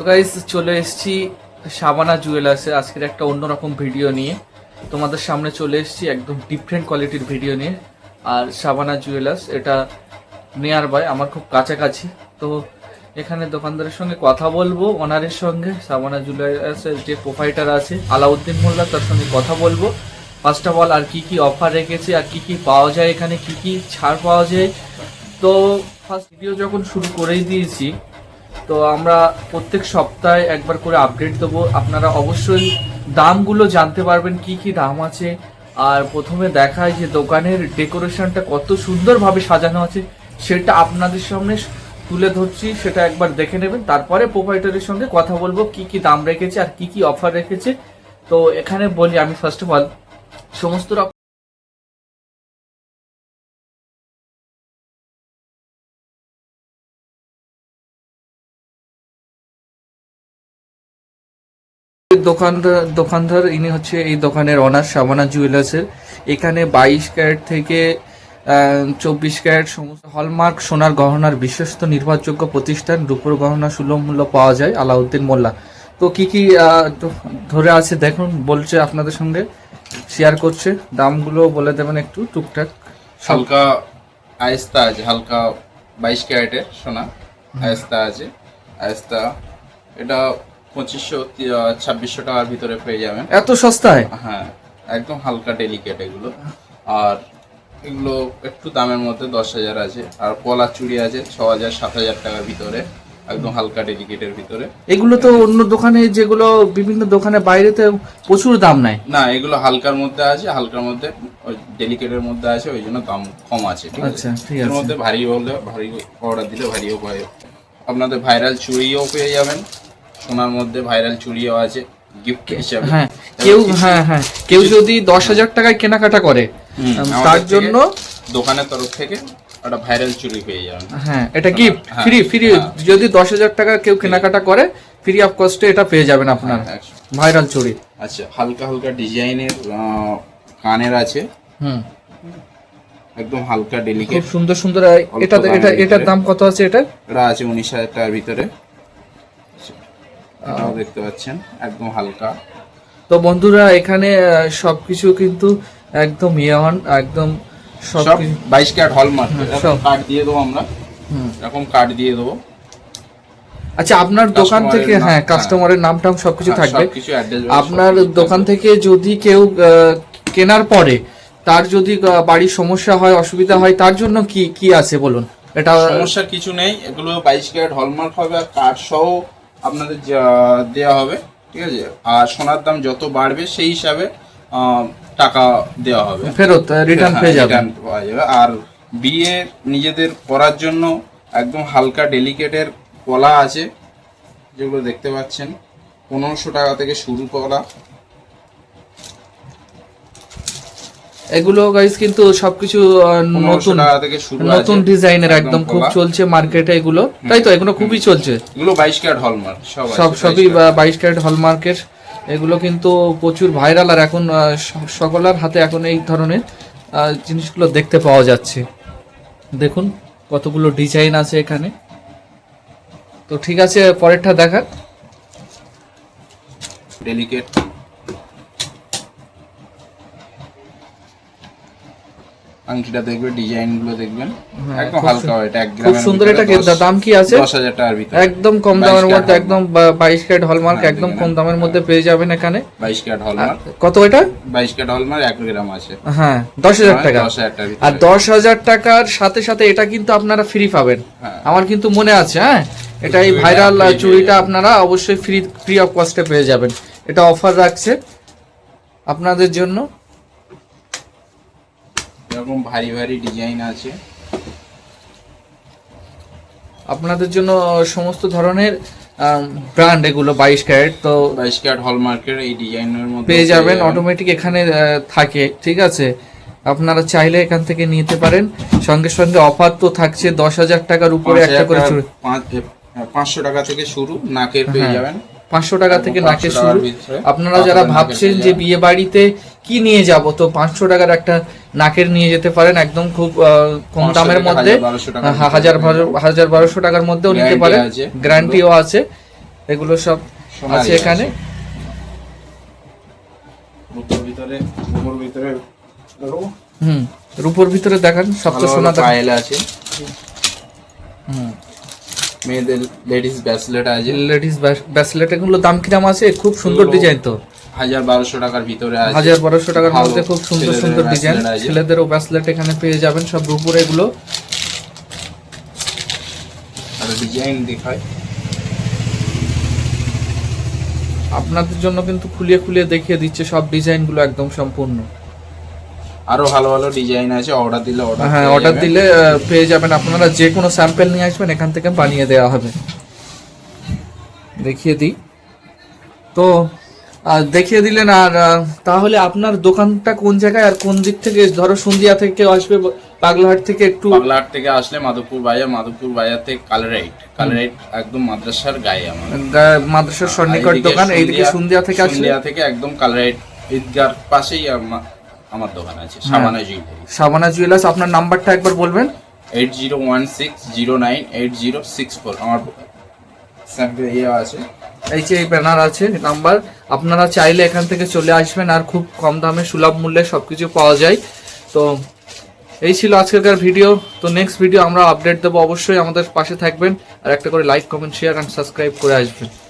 তো গাইস চলে এসেছি সাবানা জুয়েলার্সে আজকের একটা অন্যরকম ভিডিও নিয়ে। তোমাদের সামনে চলে এসেছি একদম ডিফারেন্ট কোয়ালিটির ভিডিও নিয়ে। আর সাবানা জুয়েলার্স এটা নেয়ার বাই আমার খুব কাছাকাছি। তো এখানে দোকানদারের সঙ্গে কথা বলব, ওনারের সঙ্গে। সাবানা জুয়েলার্সের যে প্রোফাইটার আছে, আলাউদ্দিন মোল্লা, তার সঙ্গে কথা বলব। ফার্স্ট অফ অল আর কি কি অফার রেখেছে, আর কি কি পাওয়া যায় এখানে, কি কি ছাড় পাওয়া যায়। তো ফার্স্ট ভিডিও যখন শুরু করেই দিয়েছি তো আমরা প্রত্যেক সপ্তাহে একবার করে আপডেট দেবো। আপনারা অবশ্যই দামগুলো জানতে পারবেন, কি কি দাম আছে। আর প্রথমে দেখায় যে দোকানের ডেকোরেশনটা কত সুন্দরভাবে সাজানো আছে, সেটা আপনাদের সামনে তুলে ধরছি, সেটা একবার দেখে নেবেন। তারপরে প্রোভাইডারের সঙ্গে কথা বলব, কি কি দাম রেখেছে আর কি কি অফার রেখেছে। তো এখানে বলি আমি ফার্স্ট অফ অল সমস্ত দোকানদার দোকানদার ইনি হচ্ছে এই দোকানের অনার সাবানা জুয়েলার্সের এখানে বাইশ ক্যারেট থেকে চব্বিশ ক্যারেট সমস্ত হলমার্ক সোনার গহনার বিশ্বস্ত নির্ভরযোগ্য প্রতিষ্ঠান, রূপোর গহনা সুলভ মূল্য পাওয়া যায়, আলাউদ্দিন মোল্লা। তো কি কি ধরে আছে, দেখুন, বলছে আপনাদের সঙ্গে শেয়ার করছে। দামগুলো বলে দেবেন একটু, টুকটাক। হালকা আয়েস্তা আছে, হালকা বাইশ ক্যারেটের সোনা। আয়েস্তা আছে, আয়েস্তা। এটা পঁচিশশো ছাব্বিশশো টাকার ভিতরে পেয়ে যাবেন। এত সস্তায়? হ্যাঁ একদম হালকা ডেলিকেট এগুলো। আর এগুলো একটু দামের মধ্যে দশ হাজার আছে। আর পলা চুড়ি আছে ছ হাজার সাত হাজার টাকার ভিতরে একদম হালকা ডেলিকেটের ভিতরে। এগুলো তো অন্য দোকানে যেগুলো বিভিন্ন দোকানে বাইরেতে প্রচুর দাম নেয়। না এগুলো হালকার মধ্যে আছে হালকার মধ্যে ডেলিকেটের মধ্যে আছে ওই জন্য দাম কম আছে ঠিক আছে? আচ্ছা এর মধ্যে ভারী হলে ভারী অর্ডার দিলে ভারীও পাবে আপনাদের ভাইরাল চুড়িও পেয়ে যাবেন। সোনার মধ্যে ভাইরাল চুড়িও আছে গিফট হিসাবে। হ্যাঁ কেউ হ্যাঁ হ্যাঁ কেউ যদি দশ হাজার টাকায় কেনাকাটা করে তার জন্য দোকানের তরফ থেকে একটা ভাইরাল চুড়ি পেয়ে যাবেন। হ্যাঁ এটা গিফট হ্যাঁ, ফ্রি ফ্রি হ্যাঁ। যদি দশ হাজার টাকা কেউ কেনাকাটা করে ফ্রি অফ কস্টে এটা পেয়ে যাবেন আপনার হ্যাঁ, ভাইরাল চুড়ি আচ্ছা হালকা হালকা ডিজাইনের কানের আছে। হুম। একদম হালকা খুব ডেলিকেট সুন্দর সুন্দর এটা এটা এটার দাম কত আছে এটা এটা আছে উনিশ হাজার টাকার ভিতরে। এটাও দেখতে পাচ্ছেন একদম হালকা। তো বন্ধুরা এখানে সবকিছু কিন্তু একদম ইয়ন একদম সব বাইশ ক্যারেট হলমার্ক হ্যাঁ। কার্ড দিয়ে দেবো আমরা। এরকম কার্ড দিয়ে দেবো। আচ্ছা আপনার দোকান থেকে হ্যাঁ হ্যাঁ। কাস্টমারের নাম টাম সবকিছু হ্যাঁ, থাকবে। আপনার দোকান থেকে যদি কেউ কেনার পরে তার যদি বাড়ির সমস্যা হয় অসুবিধা হয় তার জন্য কি কি আছে বলুন? এটা সমস্যার কিছু নেই এগুলো বাইশ ক্যারেট হলমার্ক হবে আর কার্ড সহ আপনাদের দেওয়া হবে ঠিক আছে? আর সোনার দাম যত বাড়বে সেই হিসাবে টাকা দেওয়া হবে। ফেরত রিটার্ন হ্যাঁ, পেয়ে পাওয়া যাবে। আর বিয়ে নিজেদের করার জন্য একদম হালকা ডেলিকেটের কলা আছে যেগুলো দেখতে পাচ্ছেন। পনেরোশো টাকা থেকে শুরু করা। এগুলো গাইস কিন্তু সবকিছু নতুন নতুন ডিজাইনের একদম খুব চলছে মার্কেটে এগুলো। তাই তো? এগুলো খুবই চলছে। এগুলো বাইশ ক্যারেট হলমার্ক সব আছে, সব 22 সবই ক্যারেট। হলমার্কের এগুলো কিন্তু প্রচুর ভাইরাল আর এখন সকলের হাতে এখন এই ধরনের জিনিসগুলো দেখতে পাওয়া যাচ্ছে। দেখুন কতগুলো ডিজাইন আছে এখানে। তো ঠিক আছে পরেরটা দেখা ডেলিকেট আংটিটা দেখবে ডিজাইনগুলো দেখবেন। হ্যাঁ, একদম হালকা এটা এক খুব সুন্দর এটা দাম কি আছে? দশ হাজার টাকার ভিতরে। একদম কম দামের মধ্যে একদম বাইশ ক্যারেট হলমার্ক হ্যাঁ, একদম কম দামের। মধ্যে পেয়ে যাবেন এখানে। বাইশ ক্যারেট আর হলমার্ক। কত এটা? বাইশ ক্যারেট হলমার্ক এক গ্রাম আছে। হ্যাঁ দশ হাজার হ্যাঁ, টাকা। দশ হাজার টাকার ভিতরে। আর দশ হাজার টাকার সাথে সাথে এটা কিন্তু আপনারা ফ্রি পাবেন। আমার কিন্তু মনে আছে হ্যাঁ? এটা এই ভাইরাল চুড়িটা আপনারা অবশ্যই ফ্রি ফ্রি অফ কস্টে পেয়ে যাবেন। এটা অফার রাখছে আপনাদের জন্য। এরকম ভারী ভারী ডিজাইন আছে। আপনাদের জন্য সমস্ত ধরনের ব্র্যান্ড এগুলো বাইশ ক্যারেট তো বাইশ ক্যারেট হলমার্কের এই ডিজাইনের মধ্যে পেয়ে যাবেন অটোমেটিক এখানে থাকে ঠিক আছে? আপনারা চাইলে এখান থেকে নিতে পারেন। সঙ্গে সঙ্গে অফার তো থাকছে দশ হাজার টাকার উপরে একটা করে পাঁচশো টাকা থেকে শুরু নাকের পেয়ে হ্যাঁ। যাবেন। পাঁচশো টাকা থেকে 500 নাকে শুরু। আপনারা যারা ভাবছেন যে বিয়ে বাড়িতে কি নিয়ে যাব তো পাঁচশো টাকার একটা নাকের নিয়ে যেতে পারেন। একদম খুব আহ, কম দামের মধ্যে। 1200 টাকার হা- ভিতরে হাজার বারো- হাজার বারোশো টাকার মধ্যেও নিতে পারেন। আছে। গ্যারান্টিও আছে। এগুলো সব আছে এখানে। হুম রূপোর ভিতরে দেখান সব তো সোনা আছে। হুম। মেয়েদের লেডিস ব্যাসলেট আছে। লেডিস ব্যাসলেট এগুলো দাম কিরাম আছে? খুব সুন্দর ডিজাইন তো। হাজার বারোশো টাকার ভিতরে আছে। হাজার বারোশো টাকার মধ্যে খুব সুন্দর সুন্দর ডিজাইন ছেলেদেরও ব্যাসলেট এখানে পেয়ে যাবেন সব রূপোর এগুলো। আর ডিজাইন দেখায়। আপনাদের জন্য কিন্তু খুলিয়ে খুলিয়ে দেখিয়ে দিচ্ছে সব ডিজাইনগুলো একদম সম্পূর্ণ। আরও ভালো ভালো ডিজাইন আছে অর্ডার দিলে অর্ডার হ্যাঁ অর্ডার দিলে পেয়ে যাবেন। আপনারা যে কোনো স্যাম্পল নিয়ে আসবেন এখান থেকে বানিয়ে দেওয়া হবে। দেখিয়ে দিই। তো আহ, দেখিয়ে দিলেন আর তাহলে আপনার দোকানটা কোন জায়গায় আর কোন দিক থেকে? ধরো সন্ধিয়া থেকে আসবে পাগলাহাট থেকে একটু পাগলাহাট থেকে আসলে মাধবপুর বাজার মাধবপুর বাজার থেকে কালরাইট কালরাইট একদম মাদ্রাসার গায়ে আমার। মাদ্রাসার সন্নিকট দোকান এইদিকে সন্ধিয়া থেকে আসলে থেকে একদম কালরাইট ঈদগার পাশেই আমা- আমার দোকান আছে হ্যাঁ। সাবানা জুয়েলারি সাবানা জুয়েলার্স আপনার নাম্বারটা একবার বলবেন। Eight zero one six zero nine eight zero six four আমার স্যাম্পল ইয়ে আছে। এই যে এই ব্যানার আছে নাম্বার আপনারা চাইলে এখান থেকে চলে আসবেন আর খুব কম দামে সুলভ মূল্যে সবকিছু পাওয়া যায়। তো এই ছিল আজকেরকার ভিডিও তো নেক্সট ভিডিও আমরা আপডেট দেবো। অবশ্যই আমাদের পাশে থাকবেন আর একটা করে like comment share and subscribe করে আসবেন।